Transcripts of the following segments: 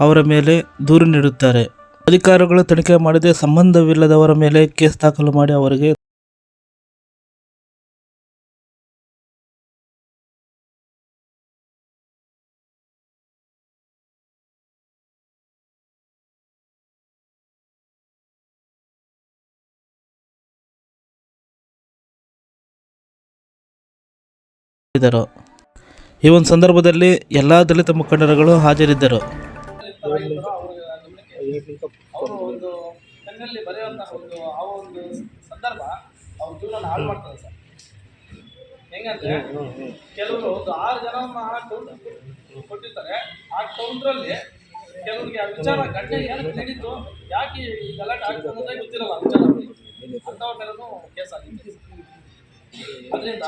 ಅವರ ಮೇಲೆ ದೂರು ನೀಡುತ್ತಾರೆ. ಅಧಿಕಾರಿಗಳು ತನಿಖೆ ಮಾಡದೆ ಸಂಬಂಧವಿಲ್ಲದವರ ಮೇಲೆ ಕೇಸ್ ದಾಖಲು ಮಾಡಿ ಅವರಿಗೆ ಈ ಒಂದು ಸಂದರ್ಭದಲ್ಲಿ ಎಲ್ಲ ದಲಿತ ಮುಖಂಡರುಗಳು ಹಾಜರಿದ್ದರು. ಅವರು ಒಂದು ಪೆನ್ನಲ್ಲಿ ಬರೆಯುವಂಥ ಒಂದು ಆ ಒಂದು ಸಂದರ್ಭ ಅವ್ರ ಜೀವನ ಹಾಳು ಮಾಡ್ತಾರೆ ಸರ್. ಹೆಂಗಂದ್ರೆ ಕೆಲವರು ಒಂದು ಆರು ಜನ ಕೌಂಟ್ ಕೊಟ್ಟಿರ್ತಾರೆ. ಆ ಕೌಂಟ್ರಲ್ಲಿ ಕೆಲವರಿಗೆ ಆ ವಿಚಾರ ಗಂಟೆ ಏನಕ್ಕೆ ನಡೀತು ಯಾಕೆ ಈ ಗಲಾಟೆ ಆಗ್ತದೆ ಅನ್ನೋದೇ ಗೊತ್ತಿರಲ್ಲ ವಿಚಾರ. ಅಂಥವ್ರ ಮೇಲೂ ಕೇಸ್ ಆಗಿದೆ ಅದರಿಂದ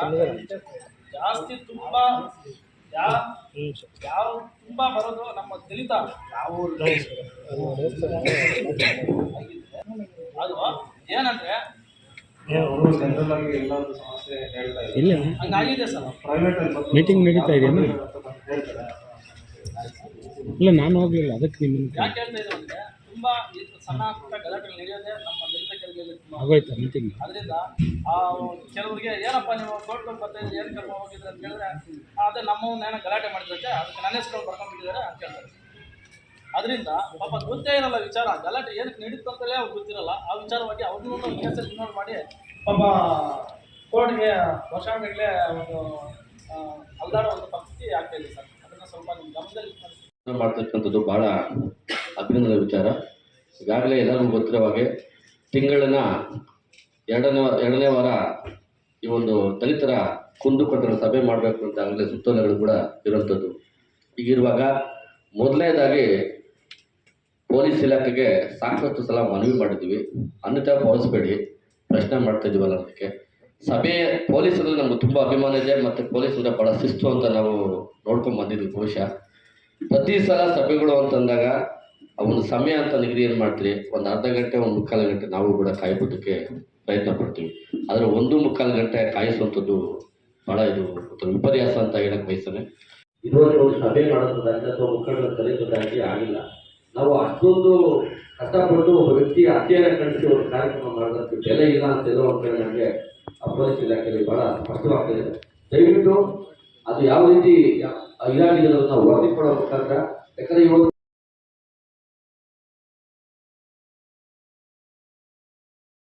ಜಾಸ್ತಿ ತುಂಬಾ ಯಾವ ತುಂಬ ಬರೋದು ನಮ್ಮ ದಲಿತ ಯಾವ ಅದು ಏನಂದ್ರೆ ಜನರಲ್ ಆಗಿ ಎಲ್ಲಾದ್ರೂ ಸಮಸ್ಯೆ ಹೇಳ್ತಾ ಇದ್ದಾರೆ. ಇಲ್ಲ. ಹಂಗಾಗಿದೆ ಸರ್. ಪ್ರೈವೇಟ್ ಅಲ್ಲಿ ಮೀಟಿಂಗ್ ನಡೀತಾ ಇದೆಯಾ ಇಲ್ಲ ನಾನು ಹೋಗ್ಲಿಲ್ಲ ಅದಕ್ಕೆ ನಿಮ್ಮ ಯಾಕೆ ಹೇಳ್ತಾ ಇದ್ದೀವಿ ಅಂದ್ರೆ ತುಂಬಾ ಸಣ್ಣ ಪುಟ್ಟ ಗಲಾಟೆಗಳು ನಡೆಯೋದೇ ನಮ್ಮ ಆಗೋಯ್ತಾ ಮೀಟಿಂಗ್ ಅದರಿಂದ ಆ ಕೆಲವರಿಗೆ ಏನಪ್ಪ ನೀವು ಕೋರ್ಟ್ ಬರ್ತಾ ಇದ್ರೆ ಏನು ಕರ್ಕೊಂಡು ಹೋಗಿದ್ರೆ ಅಂತ ಹೇಳಿದ್ರೆ ಅದೇ ನಮ್ಮವನ್ನ ಏನೋ ಗಲಾಟೆ ಮಾಡಿದ್ರೆ ಅದಕ್ಕೆ ನನ್ನ ಹೆಸರು ಬರ್ಕೊಂಡ್ಬಿಟ್ಟಿದ್ದಾರೆ ಅಂತ ಹೇಳ್ತಾರೆ ಅದರಿಂದ ಪಾಪ ಗೊತ್ತೇ ಇರಲ್ಲ ವಿಚಾರ. ಗಲಾಟೆ ಏನಕ್ಕೆ ನಡೀತು ಅಂತಲೇ ಅವ್ರು ಗೊತ್ತಿರಲ್ಲ. ಆ ವಿಚಾರವಾಗಿ ಅವ್ರನ್ನೂ ಕೇಸಲ್ಲಿ ಇನ್ವಾಲ್ವ್ ಮಾಡಿ ಪಾಪ ಕೋರ್ಟ್ಗೆ ವರ್ಷಗಟ್ಟಲೆ ಒಂದು ಅಲ್ದಾಡೋ ಒಂದು ಪರಿಸ್ಥಿತಿ ಆಗ್ತಾ ಇದೆ ಸರ್. ಅದನ್ನು ಸ್ವಲ್ಪ ನಿಮ್ಮ ಗಮನದಲ್ಲಿ. ಮಾಡ್ತಕ್ಕಂಥದ್ದು ಭಾಳ ಅಭಿನಂದನೆ ವಿಚಾರ. ಈಗಾಗಲೇ ಎಲ್ಲರಿಗೂ ಗೊತ್ತಿರೋ ಹಾಗೆ ತಿಂಗಳಿನ ಎರಡನೇ ಎರಡನೇ ವಾರ ಈ ಒಂದು ದಲಿತರ ಕುಂದುಕೊಟ್ಟರ ಸಭೆ ಮಾಡಬೇಕು ಅಂತ ಆಗಲೇ ಸುತ್ತೋಲೆಗಳು ಕೂಡ ಇರುವಂಥದ್ದು. ಈಗಿರುವಾಗ ಮೊದಲನೇದಾಗಿ ಪೊಲೀಸ್ ಇಲಾಖೆಗೆ ಸಾಕಷ್ಟು ಸಲ ಮನವಿ ಮಾಡಿದ್ದೀವಿ ಅನ್ಯತಾ ಭಾವಿಸ್ಬೇಡಿ, ಪ್ರಶ್ನೆ ಮಾಡ್ತಾ ಇದೀವಲ್ಲ ಅದಕ್ಕೆ. ಸಭೆ ಪೊಲೀಸರಲ್ಲಿ ನಮ್ಗೆ ತುಂಬ ಅಭಿಮಾನ ಇದೆ ಮತ್ತು ಪೊಲೀಸರಿಂದ ಭಾಳ ಶಿಸ್ತು ಅಂತ ನಾವು ನೋಡ್ಕೊಂಡು ಬಂದಿದ್ವಿ ಬಹುಶಃ. ಪ್ರತಿ ಸಲ ಸಭೆಗಳು ಅಂತಂದಾಗ ಒಂದು ಸಮಯ ಅಂತ ನಿಗದಿ ಏನು ಮಾಡ್ತೀರಿ? ಒಂದು ಅರ್ಧ ಗಂಟೆ, ಒಂದು ಮುಕ್ಕಾಲು ಗಂಟೆ ನಾವು ಕೂಡ ಕಾಯ್ಬೋದಕ್ಕೆ ಪ್ರಯತ್ನ ಪಡ್ತೀವಿ. ಆದರೆ ಒಂದು ಮುಕ್ಕಾಲು ಗಂಟೆ ಕಾಯಿಸುವಂಥದ್ದು ಭಾಳ ಇದು ವಿಪರ್ಯಾಸ ಅಂತ ಹೇಳಕ್ಕೆ ಬಯಸ್ತೇನೆ. ಇದೊಂದು ಸಭೆ ಮಾಡೋದಾಗಿ ಅಥವಾ ಮುಖಂಡರ ಕಲಿಸೋದಾಗಿ ಆಗಿಲ್ಲ. ನಾವು ಅಷ್ಟೊಂದು ಕಷ್ಟಪಟ್ಟು ಒಬ್ಬ ವ್ಯಕ್ತಿ ಅಧ್ಯಯನ ಖಂಡಿಸಿ ಒಂದು ಕಾರ್ಯಕ್ರಮ ಮಾಡೋದಕ್ಕೆ ಬೆಲೆ ಇಲ್ಲ ಅಂತ ಹೇಳೋ ಅಂತ ನನಗೆ ಆ ಪೊಲೀಸ್ ಇಲಾಖೆಯಲ್ಲಿ ಭಾಳ ಸ್ಪಷ್ಟವಾಗ್ತದೆ. ದಯವಿಟ್ಟು ಅದು ಯಾವ ರೀತಿ ಇಲಾಖೆಗಳನ್ನು ವರದಿ ಕೊಡೋ ಮುಖಾಂತರ? ಯಾಕಂದ್ರೆ ಇವಾಗ